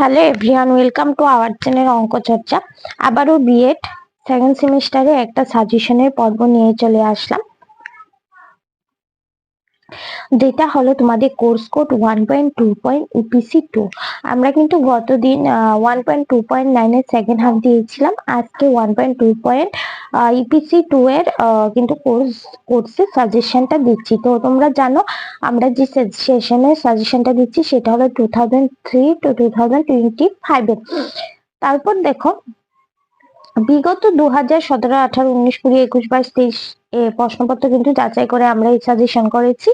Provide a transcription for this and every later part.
Hello everyone, welcome to our channel অঙ্ক চর্চা আবারও বিএড সেকেন্ড সেমিস্টারে একটা সাজেশনের পর্ব নিয়ে চলে আসলাম। যেটা হলো তোমাদের course code one point two point EPC two আমরা কিন্তু গতদিন ওয়ান পয়েন্ট টু পয়েন্ট নাইনের সেকেন্ড হাফ দিয়েছিলাম। আজকে one point two point EPC two এর কিন্তু কোর্স কোর্সের সাজেশনটা দিচ্ছি। তো তোমরা জানো, আমরা যে সেশনের সাজেশনটা দিচ্ছি, সেটা হলো two thousand three two two thousand twenty ফাইভের তারপর দেখো, বিগত দু হাজার সতেরো, আঠারো, উনিশ, কুড়ি, একুশ, বাইশ, তেইশ প্রশ্নপত্র কিন্তু যাচাই করে আমরা এই সাজেশন করেছি।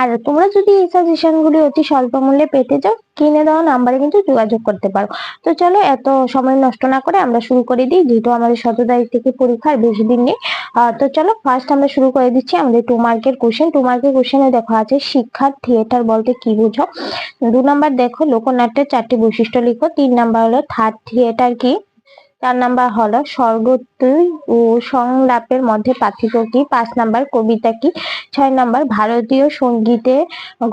আর তোমরা যদি এই সাজেশন গুলি অতি স্বল্প মূল্যে পেতে চাও, কিনে দেওয়া নাম্বারে কিন্তু যোগাযোগ করতে পারো। তো চলো, এত সময় নষ্ট না করে আমরা শুরু করে দিই, যেহেতু আমাদের সতেরো তারিখ থেকে পরীক্ষার বেশি দিন নেই। তো চলো ফার্স্ট আমরা শুরু করে দিচ্ছি আমাদের টু মার্কের কোশ্চেন টু মার্কের কোশ্চেনে দেখো আছে, শিক্ষার থিয়েটার বলতে কি বুঝো? দু নাম্বার দেখো, লোকনাট্যের চারটি বৈশিষ্ট্য লিখো। তিন নাম্বার হলো থার্ড থিয়েটার কি? চার নাম্বার হলো স্বর্গতুই ও সংলাপের মধ্যে পার্থক্য কি? পাঁচ নাম্বার কবিতা কি? ছয় নাম্বার ভারতীয় সঙ্গীতে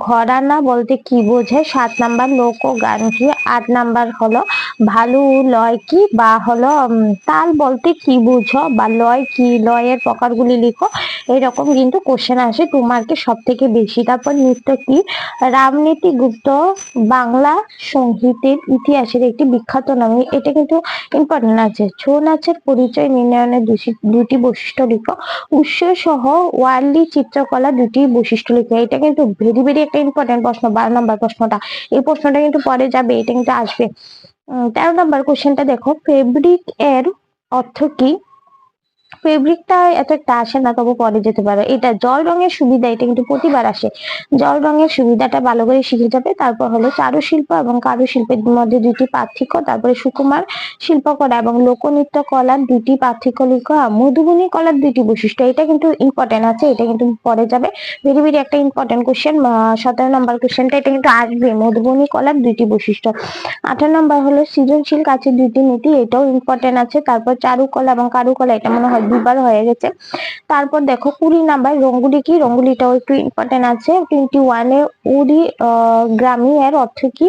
ঘরানা বলতে কি বোঝায়? সাত নাম্বার লোকগান কি? আট নাম্বার হলো ভালু লয় কি? বা হলো তাল বলতে কি বুঝো? বা লয় কি? লয়ের প্রকারগুলি লিখো। এরকম কিন্তু কোশ্চেন আসে। টু মার্কে সব থেকে বেশি? তারপর নৃত্য কি? রামনীতি গুপ্ত বাংলা সংগীতের ইতিহাসের একটি বিখ্যাত নাম। এটা কিন্তু ইম্পর্টেন্ট আছে। ছৌ নাচের পরিচয় নির্ণয়নের দুটি- বৈশিষ্ট্য লিখো। উৎস সহ ওয়ার্লি চিত্রকলা দুটি বৈশিষ্ট্য লিখো। এটা কিন্তু ভেরি ভেরি একটা ইম্পর্টেন্ট প্রশ্ন, বারো নম্বর প্রশ্নটা। এই প্রশ্নটা কিন্তু পরে যাবে। এটা কিন্তু আসবে। তেরো নম্বর কোশ্চেনটা দেখো ফেব্রিক এর অর্থ কি? ফেব্রিকটা এত আসে না তবু পরে যেতে পারো। এটা জল রঙের সুবিধা, এটা কিন্তু প্রতিবার আসে। জল রঙের সুবিধাটা ভালো করে শিখে যাবে। তারপর হলো চারুশিল্প এবং কারুশিল্পের মধ্যে দুটি পার্থক্য, তারপরে সুকুমার শিল্পকলা এবং লোকনৃত্য কলার দুটি পার্থক্য লিখো। মধুবনী কলার দুটি বৈশিষ্ট্য, এটা কিন্তু ইম্পর্টেন্ট আছে, এটা কিন্তু পরে যাবে। ভেরি ভেরি একটা ইম্পর্টেন্ট কোশ্চেন সতেরো নম্বর কোশ্চেনটা এটা কিন্তু আসবে। মধুবনী কলার দুটি বৈশিষ্ট্য। আঠারো নম্বর হলো সৃজনশীল কাছে দুটি নীতি, এটাও ইম্পর্টেন্ট আছে। তারপর চারুকলা এবং কারুকলা, এটা মনে হয় দুবার হয়ে গেছে। তারপর দেখো কুড়ি নাম্বার, রঙ্গুলি কি? রঙ্গুলিটাও একটু ইম্পর্টেন্ট আছে। টোয়েন্টি ওয়ানে উড়ি গ্রামী, এর অর্থ কি?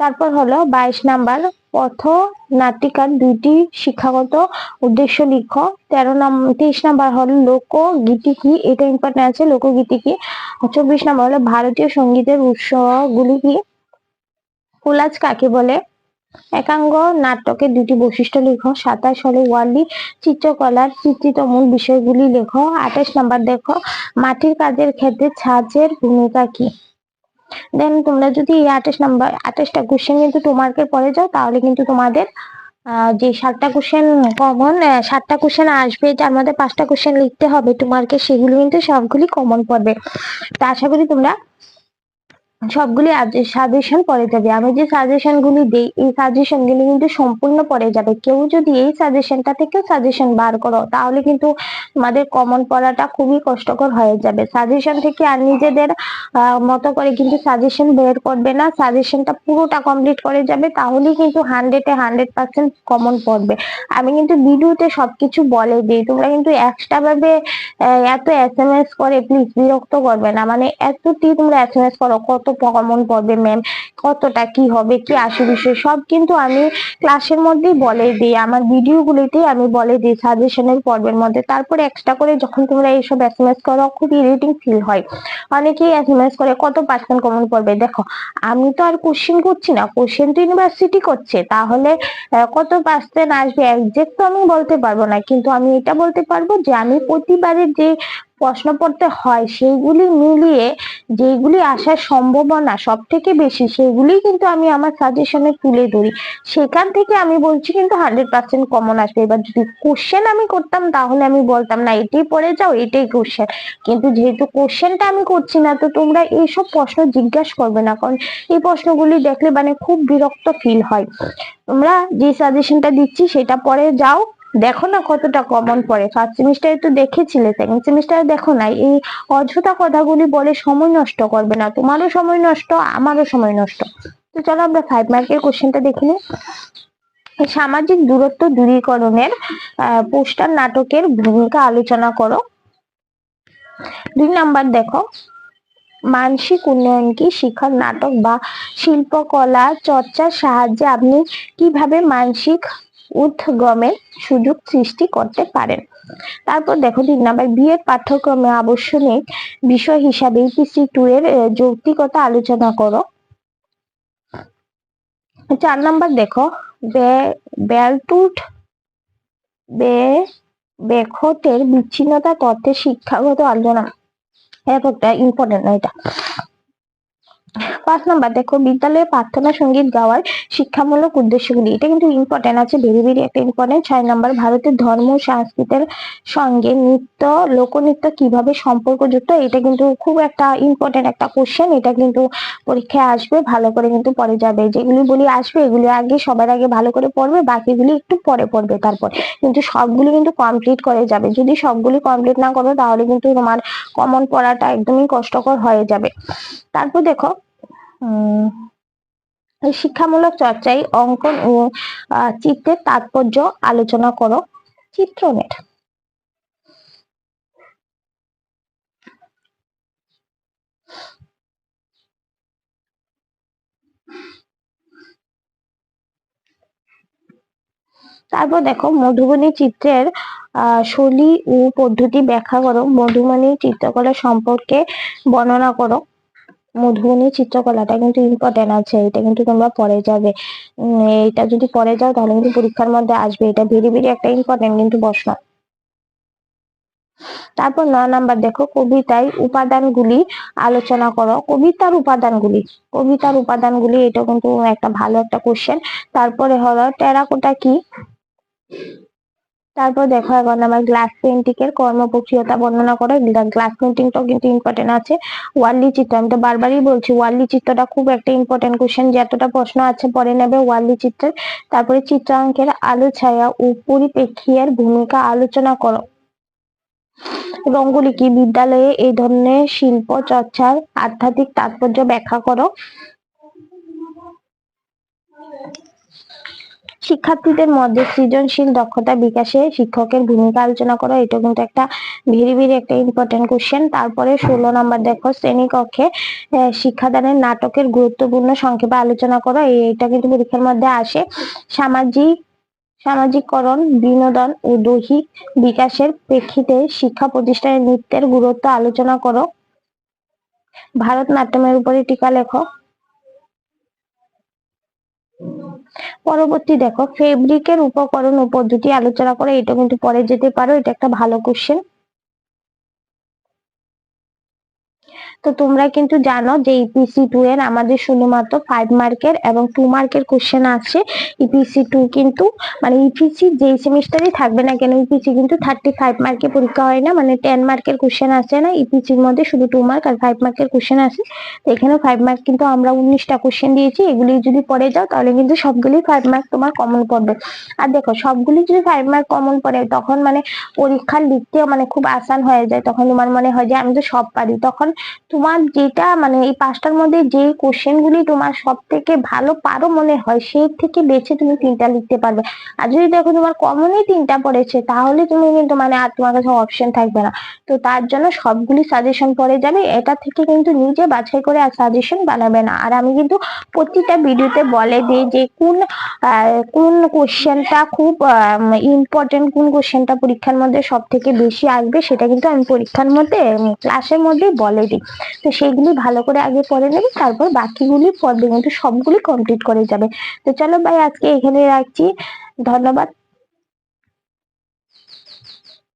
তারপর হলো বাইশ নাম্বার, পথ নাটিকার দুইটি শিক্ষাগত উদ্দেশ্য লিখো। তেরো নম্বর তেইশ নাম্বার হলো লোকগীতি কি? এটা ইম্পর্টেন্ট আছে। লোকগীতি কি? চব্বিশ নাম্বার হলো ভারতীয় সঙ্গীতের উৎসগুলি কি? কোলাজ কাকে বলে? একাঙ্গ নাটকের দুটি বৈশিষ্ট্য লেখো। সাতাশ হলো ওয়ার্লি চিত্রকলার চিত্রিত মূল বিষয়গুলি লেখো। আঠাশ নাম্বার দেখো, মাটির কাজের ক্ষেত্রে ছাঁচের ভূমিকা কি? দেন তোমরা যদি এই আঠাশ নাম্বার, আঠাশটা কোশ্চেন কিন্তু তোমাকে পরে যাও, তাহলে কিন্তু তোমাদের যে সাতটা কোশ্চেন কমন সাতটা কোশ্চেন আসবে, যার মধ্যে পাঁচটা কোশ্চেন লিখতে হবে, তোমাকে সেগুলো কিন্তু সবগুলি কমন পড়বে। তা আশা করি তোমরা সবগুলি সাজেশন পড়ে যাবে। আমি যে সাজেশন গুলি দেই, এই সাজেশন গুলি কিন্তু সম্পূর্ণ পড়ে যাবে। কেউ যদি এই সাজেশনটা থেকেও সাজেশন বার করো, তাহলে কিন্তু তোমাদের কমন পড়াটা খুবই কষ্টকর হয়ে যাবে। সাজেশন থেকে আর নিজেদের মতো করে কিন্তু সাজেশন বের করবে না। সাজেশনটা পুরোটা কমপ্লিট করে যাবে, তাহলেই কিন্তু হান্ড্রেডে হান্ড্রেড পার্সেন্ট কমন পড়বে। আমি কিন্তু ভিডিওতে সবকিছু বলে দিই। তোমরা কিন্তু এক্সট্রা ভাবে এত এস করে প্লিজ বিরক্ত করবে না। মানে এতটি তোমরা এস এম এস করো, কত কমন পড়বে ম্যাম কতটা কি হবে, কি আসে বিষয় সব কিন্তু আমি ক্লাসের মধ্যেই বলে দিই। আমার ভিডিও গুলিতেই আমি বলে দিই সাজেশনের পর্বের মধ্যে। তারপরে এক্সট্রা করে যখন তোমরা এইসব এস এম এস করো, খুব ইরিটিং ফিল হয়। অনেকেই এস এম এস করে, কত পার্সেন্ট কমন পড়বে? দেখো, আমি তো আর কোশ্চেন করছি না। কোশ্চেন তো ইউনিভার্সিটি করছে। তাহলে কত পার্সেন্ট আসবে? একজ্যাক্ট তো আমি বলতে পারব না। কিন্তু আমি এটা বলতে পারব যে, আমি প্রতিবারের যে প্রশ্ন পড়তে হয়, সেইগুলি মিলিয়ে যেগুলি আসার সম্ভাবনা সব থেকে বেশি, সেগুলি কিন্তু আমি আমার সাজেশনে তুলে ধরি। সেখান থেকে আমি বলছি কিন্তু হান্ড্রেড পার্সেন্ট কমন আসবে। এবার যদি কোশ্চেন আমি করতাম, তাহলে আমি বলতাম, না, এটাই পড়ে যাও, এটাই কোশ্চেন কিন্তু যেহেতু কোশ্চেনটা আমি করছি না, তো তোমরা এইসব প্রশ্ন জিজ্ঞাসা করবে না। কারণ এই প্রশ্নগুলি দেখলে মানে খুব বিরক্ত ফিল হয়। তোমরা যে সাজেশনটা দিচ্ছি, সেটা পরে যাও। দেখো না কতটা কমন পড়ে। ফার্স্ট সেমিস্টারে তো দেখেছিলে সেকেন্ড সেমিস্টারে দেখো না, এই অযথা কথাগুলি বলে সময় নষ্ট করবে না। তোমারও সময় নষ্ট, আমারও সময় নষ্ট। তো চলো আমরা ফাইভ মার্কের কোশ্চেনটা দেখে নিই। সামাজিক দূরত্ব দূরীকরণের পোস্টার নাটকের ভূমিকা আলোচনা করো। দুই নাম্বার দেখো, মানসিক উন্নয়ন কি? শিক্ষার নাটক বা শিল্পকলা চর্চার সাহায্যে আপনি কীভাবে মানসিক উদ্গমের সুযোগ সৃষ্টি করতে পারেন। তারপর দেখো তিন নাম্বার বিএড পাঠ্যক্রমে আবশ্যনিক বিষয় হিসাবে ইপিসি টু এর যৌক্তিকতা আলোচনা করো। চার নাম্বার দেখো বেলটুট বে, বেখতের বিচ্ছিন্নতা তথ্যের শিক্ষাগত আলোচনা। এতটা ইম্পর্টেন্ট না এটা। পাঁচ নাম্বার, দেখো বিদ্যালয়ে প্রার্থনা, সংগীত গাওয়ার শিক্ষামূলক উদ্দেশ্যগুলি। এটা কিন্তু ইম্পর্টেন্ট আছে ভেরি ভেরি একটা ইম্পর্টেন্ট ছয় নাম্বার, ভারতের ধর্ম সংস্কৃতির সঙ্গে নৃত্য লোকনৃত্য কীভাবে সম্পর্কযুক্ত, এটা কিন্তু খুব একটা ইম্পর্টেন্ট একটা কোশ্চেন এটা কিন্তু পরীক্ষায় আসবে, ভালো করে কিন্তু পড়ে যাবে। যেগুলি বলি আসবে, এগুলি আগে, সবার আগে ভালো করে পড়বে, বাকিগুলি একটু পরে পড়বে তারপর। কিন্তু সবগুলি কিন্তু কমপ্লিট করে যাবে। যদি সবগুলি কমপ্লিট না করো, তাহলে কিন্তু তোমার কমন পড়াটা একদমই কষ্টকর হয়ে যাবে। তারপর দেখো শিক্ষামূলক চর্চায় অঙ্কন ও চিত্রের তাৎপর্য আলোচনা করো। চিত্রনের তারপর দেখো, মধুবনী চিত্রের শৈলী ও পদ্ধতি ব্যাখ্যা করো। মধুবনী চিত্রকলা সম্পর্কে বর্ণনা করো। মধুবনী চিত্রকলাটা কিন্তু ইম্পর্টেন্ট আছে, এটা কিন্তু তোমরা পরে যাবে। এটা যদি পরে যাও তাহলে কিন্তু পরীক্ষার মধ্যে আসবে, এটা ভেরি ভেরি একটা ইম্পর্টেন্ট কিন্তু প্রশ্ন। তারপর নয় নাম্বার দেখো, কবিতায় উপাদানগুলি আলোচনা করো। কবিতার উপাদানগুলি কবিতার উপাদানগুলি এটা কিন্তু একটা ভালো একটা কোশ্চেন তারপরে হলো, টেরাকোটা কি? তারপর দেখো এখন আমার গ্লাস পেন্টিং এর কর্মপ্রক্রিয়তা বর্ণনা করো গ্লাস পেন্টিংটাও কিন্তু ইম্পর্টেন্ট আছে। ওয়ার্লি চিত্র, আমি তো বারবারই বলছি, ওয়ার্লি চিত্রটা খুব একটা ইম্পর্টেন্ট কোশ্চেন যতটা প্রশ্ন আছে, পরে নেবে ওয়ার্লি চিত্রের। তারপরে চিত্রাঙ্কের আলো, ছায়া ও পরিপ্রেক্ষিয়ের ভূমিকা আলোচনা করো। রঙ্গোলি কি বিদ্যালয়ে এই ধরনের শিল্প চর্চার আধ্যাত্মিক তাৎপর্য ব্যাখ্যা করো। শিক্ষার্থীদের মধ্যে সৃজনশীল দক্ষতা বিকাশে শিক্ষকের ভূমিকা আলোচনা করো, এটা কিন্তু একটা ভেরি ভেরি একটা ইম্পর্টেন্ট কোশ্চেন তারপরে ষোলো নাম্বার দেখো শ্রেণীকক্ষে শিক্ষাদানের নাটকের গুরুত্বপূর্ণ সংক্ষেপে আলোচনা করো এটা কিন্তু পরীক্ষার মধ্যে আসে। সামাজিক, সামাজিককরণ, বিনোদন ও দৈহিক বিকাশের প্রেক্ষিতে শিক্ষা প্রতিষ্ঠানের নৃত্যের গুরুত্ব আলোচনা করো। ভারতনাট্যমের উপরে টিকা লেখো। পরবর্তী দেখো ফেব্রিকের উপকরণ ও পদ্ধতি আলোচনা করে, এটা কিন্তু পরে যেতে পারো, এটা একটা ভালো কোশ্চেন তো তোমরা কিন্তু জানো যে ইপিসি টু এর আমাদের শুধুমাত্র ফাইভ মার্কের এবং টু মার্কের কোশ্চেন আছে। ইপিসি টু কিন্তু মানে ইপিসি যেই সেমিস্টারই থাকবে না কেন ইপিসি কিন্তু থার্টি ফাইভ মার্কের পরীক্ষা হয় না মানে টেন মার্কের কোশ্চেন আসে না ইপিসির মধ্যে শুধু টু মার্ক আর ফাইভ মার্কের কোশ্চেন আসে তো এখানে ফাইভ মার্ক কিন্তু আমরা উনিশটা কোশ্চেন দিয়েছি, এগুলি যদি পড়ে যাও তাহলে কিন্তু সবগুলি ফাইভ মার্ক তোমার কমন পড়বে। আর দেখো, সবগুলি যদি ফাইভ মার্ক কমন পড়ে, তখন মানে পরীক্ষা লিখতেও মানে খুব আসান হয়ে যায়, তখন তোমার মনে হয় যে আমি তো সব পারি। তখন তোমার যেটা মানে এই পাঁচটার মধ্যে যে কোশ্চেন গুলি তোমার সব থেকে ভালো পারো মনে হয়, সেই থেকে বেছে তুমি তিনটা লিখতে পারবে। আর যদি দেখো তোমার কমনই তিনটা পড়েছে, তাহলে তুমি কিন্তু মানে আর তোমার কাছে অপশন থাকবে না। তো তার জন্য সবগুলি সাজেশন পড়ে যাবে, এটা থেকে কিন্তু নিজে বাছাই করে আর সাজেশন বানাবে না। আর আমি কিন্তু প্রতিটা ভিডিওতে বলে দিই যে কোন কোন কোশ্চেনটা খুব ইম্পর্টেন্ট কোন কোশ্চেনটা পরীক্ষার মধ্যে সব থেকে বেশি আসবে, সেটা কিন্তু আমি পরীক্ষার মধ্যে ক্লাসের মধ্যেই বলে দিই। তো সেইগুলি ভালো করে আগে পড়ে নেবে, তারপর বাকিগুলি পড়বে কিন্তু সবগুলি কমপ্লিট করে যাবে। তো চলো ভাই, আজকে এখানে রাখছি। ধন্যবাদ।